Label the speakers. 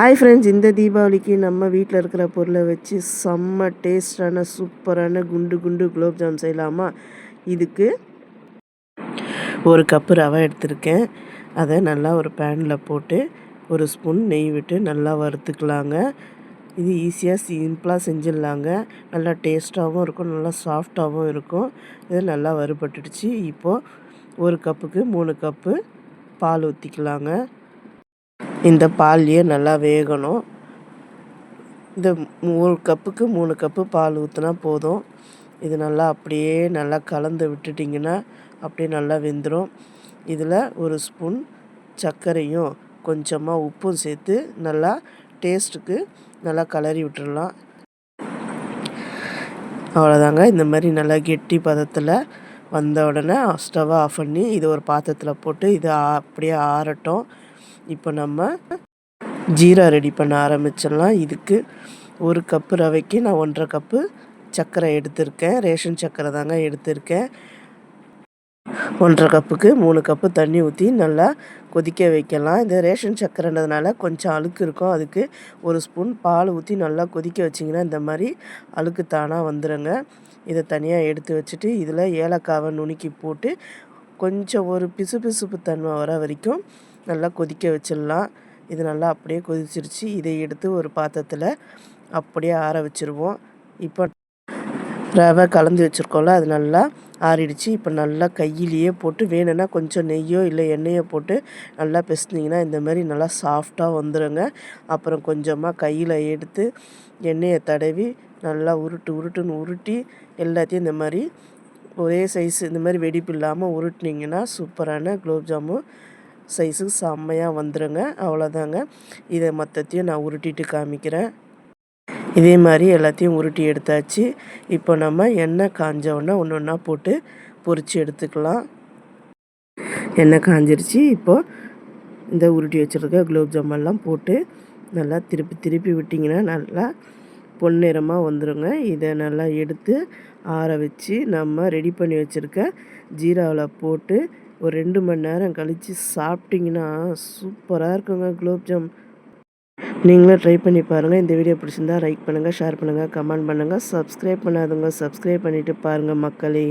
Speaker 1: Hi friends இந்த தீபாவளிக்கு நம்ம வீட்டில் இருக்கிற பொருளை வச்சு செம்ம டேஸ்டான சூப்பரான குண்டு குண்டு குலோப் ஜாம் செய்யலாமா? இதுக்கு ஒரு கப்பு ரவை எடுத்திருக்கேன். அதை நல்லா ஒரு பேனில் போட்டு ஒரு ஸ்பூன் நெய் விட்டு நல்லா வறுத்துக்கலாங்க. இது ஈஸியாக சிம்பிளாக செஞ்சிடலாங்க. நல்லா டேஸ்ட்டாகவும் இருக்கும் நல்லா சாஃப்டாகவும் இருக்கும். இது நல்லா வறுபட்டுடுச்சு. இப்போது ஒரு கப்புக்கு மூணு கப்பு பால் ஊற்றிக்கலாங்க இந்த பால்லையே நல்லா வேகணும். இந்த மூணு கப்புக்கு மூணு கப்பு பால் ஊற்றினா போதும். இது நல்லா அப்படியே நல்லா கலந்து விட்டுட்டிங்கன்னா அப்படியே நல்லா வெந்துடும் இதில் ஒரு ஸ்பூன் சர்க்கரையும் கொஞ்சமாக உப்பும் சேர்த்து நல்லா டேஸ்ட்டுக்கு நல்லா கலரி விட்டுடலாம். அவ்வளோதாங்க. இந்த மாதிரி நல்லா கெட்டி பதத்தில் வந்த உடனே ஸ்டவ்வை ஆஃப் பண்ணி இது ஒரு பாத்திரத்தில் போட்டு இது அப்படியே ஆறட்டும். இப்போ நம்ம ஜீரா ரெடி பண்ண ஆரம்பிச்சிடலாம். இதுக்கு ஒரு கப்பு ரவைக்கு நான் ஒன்றரை கப்பு சர்க்கரை எடுத்திருக்கேன். ரேஷன் சர்க்கரை தாங்க எடுத்திருக்கேன். ஒன்றரை கப்புக்கு மூணு கப்பு தண்ணி ஊற்றி நல்லா கொதிக்க வைக்கலாம். இந்த ரேஷன் சர்க்கரைன்றதுனால கொஞ்சம் அழுக்கு இருக்கும். அதுக்கு ஒரு ஸ்பூன் பால் ஊற்றி நல்லா கொதிக்க வச்சிங்கன்னா இந்த மாதிரி அழுக்கு தானாக வந்துடுங்க இதை தனியாக எடுத்து வச்சுட்டு இதில் ஏலக்காவை நுணுக்கி போட்டு கொஞ்சம் ஒரு பிசு பிசுப்பு தன்மை வர வரைக்கும் நல்லா கொதிக்க வச்சிடலாம். இது நல்லா அப்படியே கொதிச்சிருச்சு. இதை எடுத்து ஒரு பாத்திரத்தில் அப்படியே ஆற வச்சுருவோம். இப்போ ரவை கலந்து வச்சுருக்கோம்ல அது நல்லா ஆறிடுச்சு. இப்போ நல்லா கையிலேயே போட்டு வேணும்னா கொஞ்சம் நெய்யோ இல்லை எண்ணெயோ போட்டு நல்லா பிசைஞ்சிங்கன்னா இந்த மாதிரி நல்லா சாஃப்டாக வந்துடுங்க அப்புறம் கொஞ்சமாக கையில் எடுத்து எண்ணெயை தடவி நல்லா உருட்டு உருட்டுன்னு உருட்டி எல்லாத்தையும் இந்த மாதிரி ஒரே சைஸ் இந்த மாதிரி வெடிப்பு இல்லாமல் உருட்டினீங்கன்னா சூப்பரான குலோப் ஜாமுன். சைஸுக்கு செம்மையாக வந்துடுங்க அவ்வளோதாங்க இதை மொத்தத்தையும் நான் உருட்டிட்டு காமிக்கிறேன். இதே மாதிரி எல்லாத்தையும் உருட்டி எடுத்தாச்சு. இப்போ நம்ம எண்ணெய் காஞ்ச உடனே ஒன்று ஒன்றா போட்டு பொரித்து எடுத்துக்கலாம். எண்ணெய் காஞ்சிருச்சு. இப்போது இந்த உருட்டி வச்சுருக்க குலோப் ஜாமெல்லாம் போட்டு நல்லா திருப்பி திருப்பி விட்டிங்கன்னா நல்லா பொன்னிறமாக வந்துடுங்க இதை நல்லா எடுத்து ஆற வச்சு நம்ம ரெடி பண்ணி வச்சுருக்க ஜீராவில் போட்டு ஒரு ரெண்டு மணி நேரம் கழித்து சாப்பிட்டிங்கன்னா சூப்பராக இருக்குங்க குலோப்ஜாம் நீங்களும் ட்ரை பண்ணி பாருங்கள் இந்த வீடியோ பிடிச்சிருந்தா லைக் பண்ணுங்கள் ஷேர் பண்ணுங்கள் கமெண்ட் பண்ணுங்கள் சப்ஸ்கிரைப் பண்ணாதவங்க சப்ஸ்கிரைப் பண்ணிவிட்டு பாருங்கள் மக்களே.